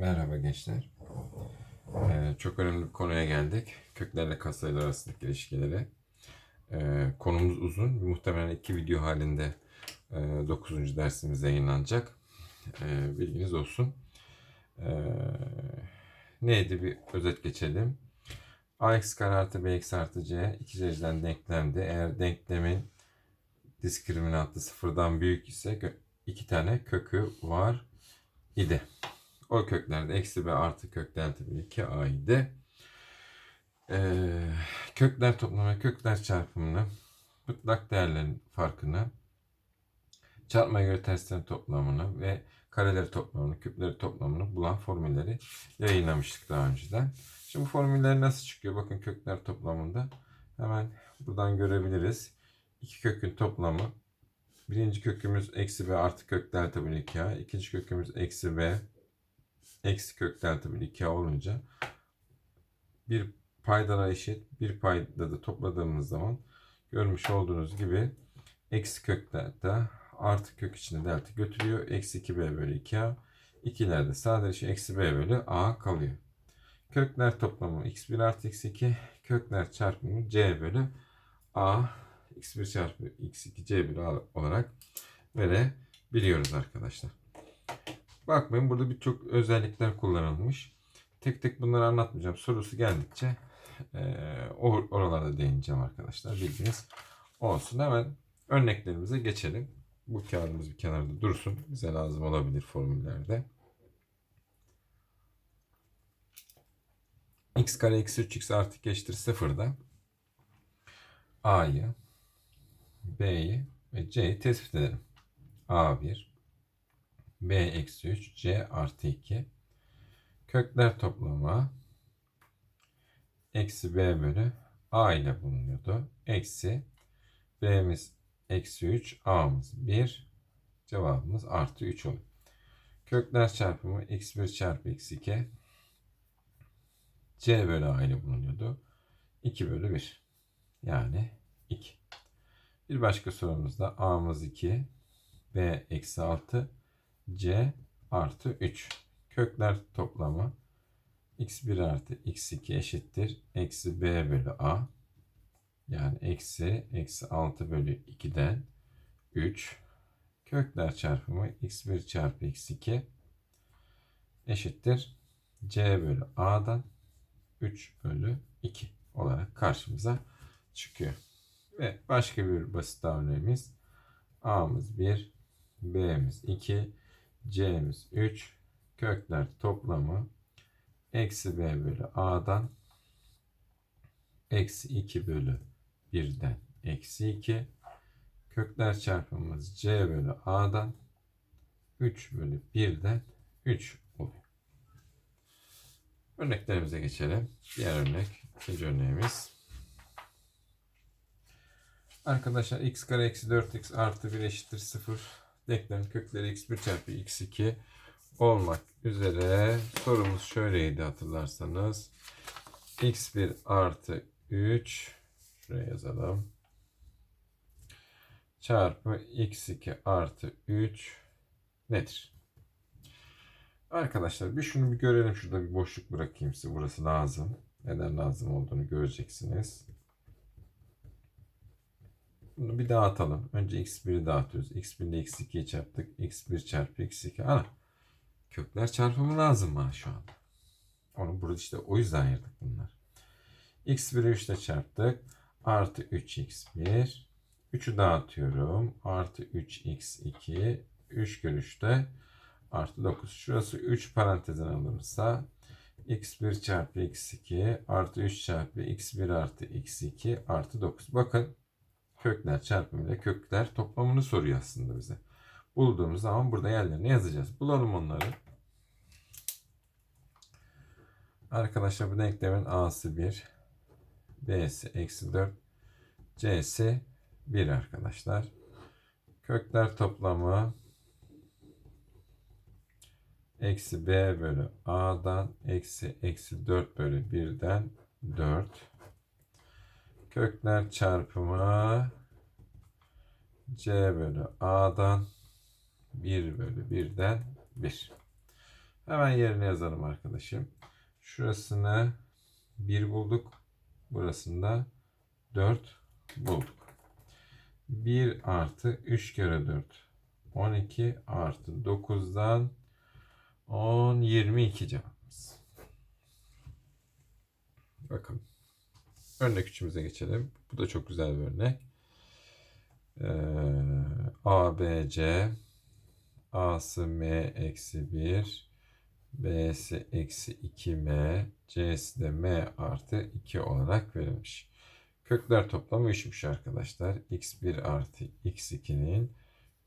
Merhaba gençler. Ee, çok önemli bir konuya geldik. Köklerle katsayılar arasındaki ilişkileri. Ee, konumuz uzun. Muhtemelen iki video halinde e, 9. dersimiz yayınlanacak. Ee, bilginiz olsun. Ee, neydi bir özet geçelim. ax kare artı bx artı c iki dereceden denklemdi. Eğer denklemin diskriminantı sıfırdan büyük ise iki tane kökü var idi. O köklerde eksi b artı kök delta 1 2 a idi. Ee, kökler toplamı ve kökler çarpımını mutlak değerlerin farkını çarpmaya göre terslerin toplamını ve kareleri toplamını, küpleri toplamını bulan formülleri yayınlamıştık daha önceden. Şimdi bu formüller nasıl çıkıyor? Bakın kökler toplamında hemen buradan görebiliriz. İki kökün toplamı birinci kökümüz eksi b artı kök delta 1 2a. ikinci kökümüz eksi b eksi kök delta 1 2a olunca bir paydana eşit bir payda da topladığımız zaman görmüş olduğunuz gibi eksi kök delta artı kök içinde delta götürüyor. Eksi 2b bölü 2a. İkilerde sadece eksi b bölü a kalıyor. Kökler toplamı x1 artı x2. Kökler çarpımı c bölü a. x1 çarpı x2 c bölü a olarak verebiliyoruz arkadaşlar. Bakmayın burada birçok özellikler kullanılmış. Tek tek bunları anlatmayacağım. Sorusu geldikçe eee or- oralarda değineceğim arkadaşlar. Bilginiz olsun. Hemen örneklerimize geçelim. Bu kağıdımız bir kenarda dursun. Bize lazım olabilir formüllerde. x kare eksi 3x artı 2 eşittir sıfırda a'yı b'yi ve c'yi tespit edelim. a1 b eksi 3 c artı 2 kökler toplamı eksi b bölü a ile bulunuyordu. Eksi b'miz eksi 3 a'mız 1 cevabımız artı 3 oluyor. Kökler çarpımı x1 çarpı x2 c bölü a ile bulunuyordu. 2 bölü 1 yani 2. Bir başka sorumuzda a'mız 2 b eksi 6 c artı 3. Kökler toplamı x1 artı x2 eşittir. Eksi b bölü a. Yani eksi eksi 6 bölü 2'den 3. Kökler çarpımı x1 çarpı x2 eşittir. c bölü a'dan 3 bölü 2 olarak karşımıza çıkıyor. Ve başka bir basit örneğimiz a'mız 1, b'miz 2, c'miz 3, kökler toplamı eksi b bölü a'dan eksi 2 bölü 1'den eksi 2 kökler çarpımımız c bölü a'dan 3 bölü 1'den 3 oluyor. Örneklerimize geçelim. Diğer örnek, ikinci örneğimiz. Arkadaşlar x kare eksi 4x artı 1 eşittir 0. Denklem kökleri x1 çarpı x2 olmak üzere sorumuz şöyleydi hatırlarsanız. x1 artı 3 şuraya yazalım. Çarpı x2 artı 3 nedir? Arkadaşlar bir şunu bir görelim. Şurada bir boşluk bırakayım size. Burası lazım. Neden lazım olduğunu göreceksiniz. Bunu bir dağıtalım. Önce x1'i dağıtıyoruz. x1 ile x2'yi çarptık. x1 çarpı x2. Ana. Kökler çarpımı lazım bana şu anda. Onu burada işte o yüzden ayırdık bunlar. x1'i 3 ile çarptık. Artı 3x1. 3'ü dağıtıyorum. Artı 3x2. 3 görüşte artı 9. Şurası 3 parantezden alınırsa x1 çarpı x2 artı 3 çarpı x1 artı x2 artı 9. Bakın kökler çarpımıyla kökler toplamını soruyor aslında bize. Bulduğumuz zaman burada yerlerine yazacağız. Bulalım onları. Arkadaşlar bu denklemin a'sı 1, b'si eksi 4, c'si 1 arkadaşlar. Kökler toplamı eksi b bölü a'dan eksi eksi 4 bölü 1'den 4. Kökler çarpımı c bölü a'dan 1 bölü 1'den 1. Hemen yerine yazalım arkadaşım. Şurasını 1 bulduk. Burasında 4 bulduk. 1 artı 3 kere 4. 12 artı 9'dan 10, 22 cevabımız. Bakın. Örnek üçümüze geçelim. Bu da çok güzel bir örnek. Ee, A, B, C A'sı M eksi 1 B'si eksi 2M C'si de M artı 2 olarak verilmiş. Kökler toplamı 3'müş arkadaşlar. X1 artı X2'nin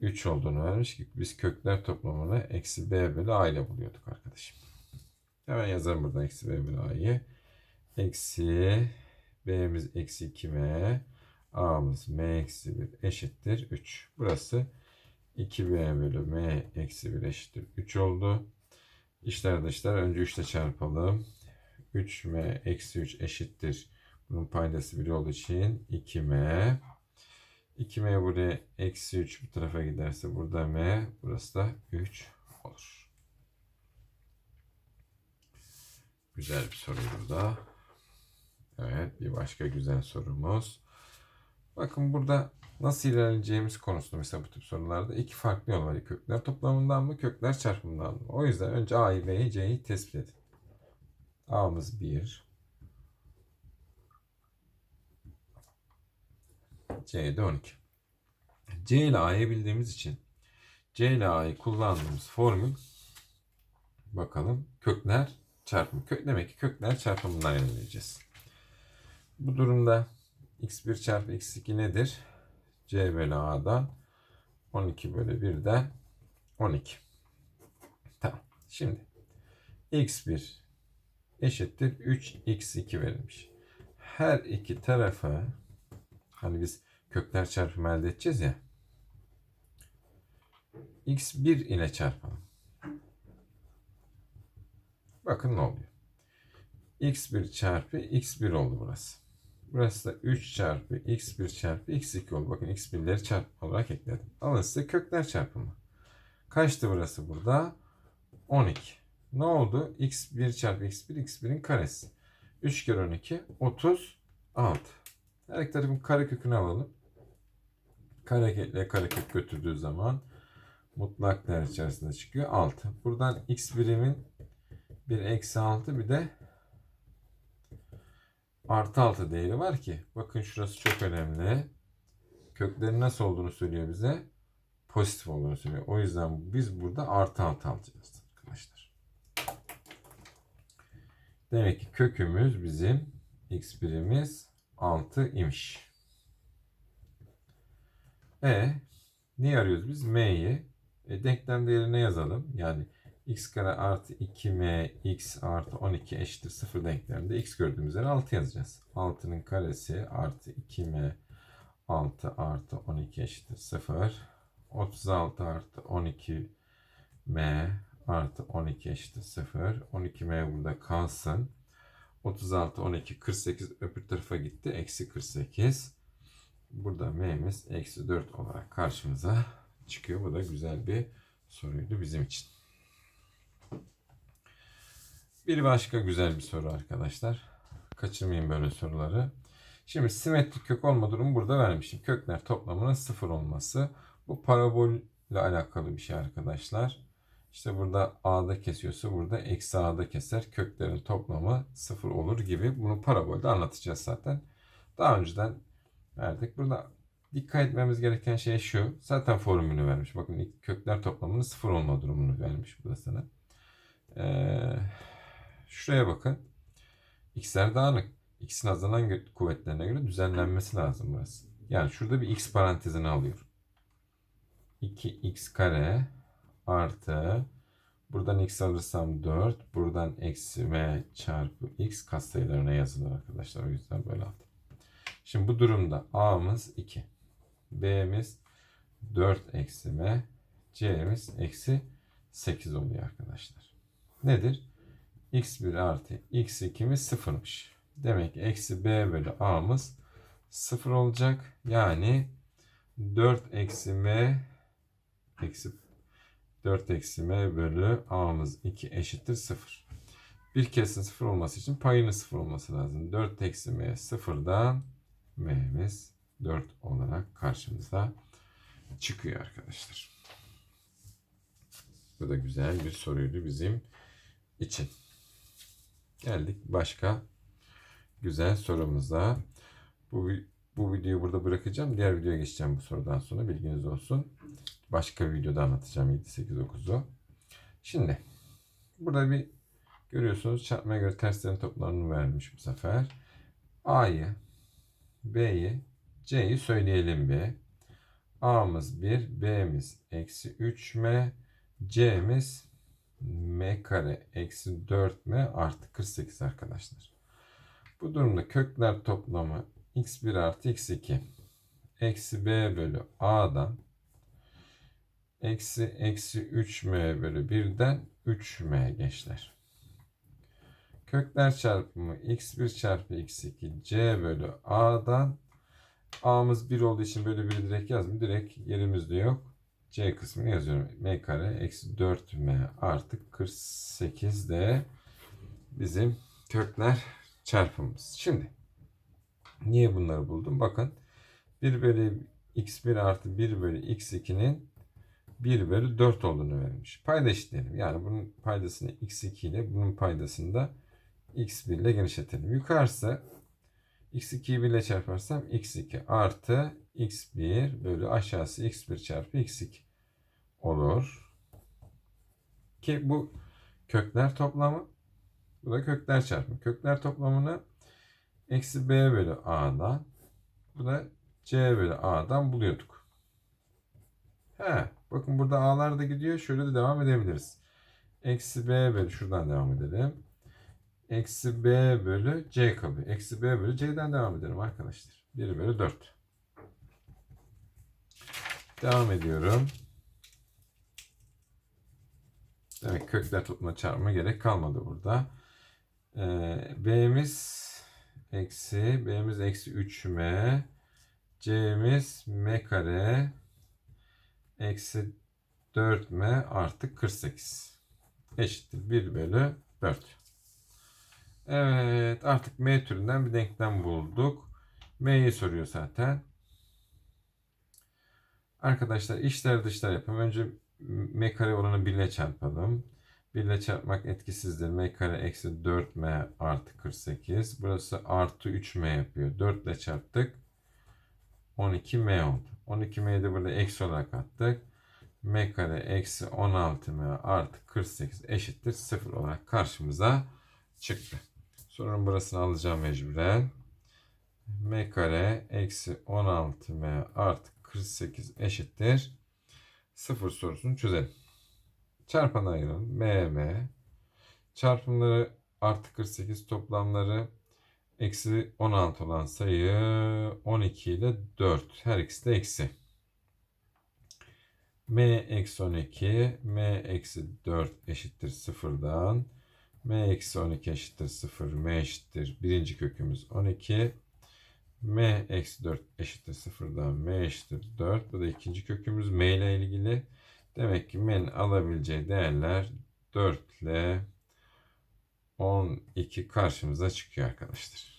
3 olduğunu vermiş ki biz kökler toplamını eksi B bölü A ile buluyorduk arkadaşım. Hemen yazalım buradan eksi B bölü A'yı. Eksi B'miz eksi 2M A'mız M eksi 1 eşittir 3. Burası 2B bölü M eksi 1 eşittir 3 oldu. İşler dışlar önce 3 ile çarpalım. 3M eksi 3 eşittir. Bunun paydası 1 olduğu için 2M. 2M buraya eksi 3 bu tarafa giderse burada M. Burası da 3 olur. Güzel bir soruydu bu da. Evet bir başka güzel sorumuz. Bakın burada nasıl ilerleyeceğimiz konusunda mesela bu tip sorularda iki farklı yol var. Kökler toplamından mı kökler çarpımından mı? O yüzden önce A'yı B'yi C'yi tespit edin. A'mız 1. C'de 12. C ile A'yı bildiğimiz için C ile A'yı kullandığımız formül bakalım kökler çarpımı. Kök, demek ki kökler çarpımından ilerleyeceğiz. Bu durumda x1 çarpı x2 nedir? c bölü a'dan 12 bölü 1'den 12. Tamam. Şimdi x1 eşittir 3x2 verilmiş. Her iki tarafı hani biz kökler çarpımı elde edeceğiz ya. x1 ile çarpalım. Bakın ne oluyor. x1 çarpı x1 oldu burası. Burası da 3 çarpı x1 çarpı x2 oldu. Bakın x1'leri çarpım olarak ekledim. Alın size kökler çarpımı. Kaçtı burası burada? 12. Ne oldu? x1 çarpı x1 x1'in karesi. 3 kere 12 36. Her tarafın karekökünü alalım. Karekök karekök götürdüğü zaman mutlak değer içerisinde çıkıyor 6. Buradan x birimin bir eksi 6 bir de artı 6 değeri var ki bakın şurası çok önemli. Köklerin nasıl olduğunu söylüyor bize. Pozitif olduğunu söylüyor. O yüzden biz burada artı 6 alacağız arkadaşlar. Demek ki kökümüz bizim x birimiz 6 imiş. E ne arıyoruz biz? M'yi e, denklem değerine yazalım. Yani x kare artı 2m x artı 12 eşittir 0 denkleminde x gördüğümüz yere 6 yazacağız. 6'nın karesi artı 2m 6 artı 12 eşittir 0. 36 artı 12m artı 12 eşittir 0. 12m burada kalsın. 36, 12, 48 öbür tarafa gitti. Eksi 48. Burada m'miz eksi 4 olarak karşımıza çıkıyor. Bu da güzel bir soruydu bizim için. Bir başka güzel bir soru arkadaşlar. Kaçırmayın böyle soruları. Şimdi simetrik kök olma durumu burada vermişim. Kökler toplamının sıfır olması. Bu parabolle alakalı bir şey arkadaşlar. İşte burada a'da kesiyorsa burada eksi a'da keser. Köklerin toplamı sıfır olur gibi. Bunu parabolde anlatacağız zaten. Daha önceden verdik. Burada dikkat etmemiz gereken şey şu. Zaten formülünü vermiş. Bakın kökler toplamının sıfır olma durumunu vermiş burada sana. Ee, şuraya bakın. X'ler dağınık. X'in azalan kuvvetlerine göre düzenlenmesi lazım burası. Yani şurada bir X parantezini alıyor. 2X kare artı buradan X alırsam 4. Buradan eksi M çarpı X katsayılarına yazılır arkadaşlar. O yüzden böyle aldım. Şimdi bu durumda A'mız 2. B'miz 4 eksi M. C'miz eksi 8 oluyor arkadaşlar. Nedir? X1 artı x2'miz sıfırmış. Demek ki eksi b bölü a'mız sıfır olacak. Yani 4 eksi m eksi 4 eksi m bölü a'mız 2 eşittir 0. Bir kesin 0 olması için payının 0 olması lazım. 4 eksi m 0'dan m'miz 4 olarak karşımıza çıkıyor arkadaşlar. Bu da güzel bir soruydu bizim için. Geldik başka güzel sorumuza. Bu, bu videoyu burada bırakacağım. Diğer videoya geçeceğim bu sorudan sonra. Bilginiz olsun. Başka bir videoda anlatacağım 7, 8, 9'u. Şimdi burada bir görüyorsunuz çarpmaya göre terslerin toplamını vermiş bu sefer. A'yı, B'yi, C'yi söyleyelim bir. A'mız 1, B'miz eksi 3M, C'miz M kare eksi 4M artı 48 arkadaşlar. Bu durumda kökler toplamı x1 artı x2 eksi b bölü a'dan eksi eksi 3m bölü 1'den 3m gençler. Kökler çarpımı x1 çarpı x2 c bölü a'dan a'mız 1 olduğu için bölü 1'i direkt yazmıyorum. Direkt yerimizde yok. C kısmını yazıyorum. m kare eksi 4m artı 48 de bizim kökler çarpımımız. Şimdi niye bunları buldum? Bakın 1 bölü x1 artı 1 bölü x2'nin 1 bölü 4 olduğunu vermiş. Payda eşitleyelim. Yani bunun paydasını x2 ile bunun paydasını da x1 ile genişletelim. Yukarısı x2'yi 1 ile çarparsam x2 artı x1 bölü aşağısı x1 çarpı x2 olur. Ki bu kökler toplamı bu da kökler çarpımı. Kökler toplamını eksi b bölü a'dan bu da c bölü a'dan buluyorduk. He, bakın burada a'lar da gidiyor. Şöyle de devam edebiliriz. Eksi b bölü şuradan devam edelim. Eksi b bölü c kalıyor. Eksi b bölü c'den devam edelim arkadaşlar. 1 bölü 4. Devam ediyorum. Demek kökler topluma çarpma gerek kalmadı burada. Ee, B'miz eksi B'miz eksi 3M C'miz M kare eksi 4M artı 48 eşittir 1 bölü 4. Evet artık M türünden bir denklem bulduk. M'yi soruyor zaten. Arkadaşlar içler dışlar yapalım. Önce M kare olanı 1 ile çarpalım. 1 ile çarpmak etkisizdir. M kare eksi 4M artı 48. Burası artı 3M yapıyor. 4 ile çarptık. 12M oldu. 12M'yi de burada eksi olarak attık. M kare eksi 16M artı 48 eşittir 0 olarak karşımıza çıktı. Sorunun burasını alacağım mecburen. M kare eksi 16M artı 48 eşittir 0 sorusunu çözelim. Çarpanı ayıralım. M, M. Çarpımları artı 48 toplamları eksi 16 olan sayı 12 ile 4. Her ikisi de eksi. M eksi 12, M eksi 4 eşittir sıfırdan. M eksi 12 eşittir 0, M eşittir birinci kökümüz 12. M eksi 4 eşittir sıfırdan M eşittir 4. Bu da ikinci kökümüz M ile ilgili. Demek ki M'nin alabileceği değerler 4 ile 12 karşımıza çıkıyor arkadaşlar.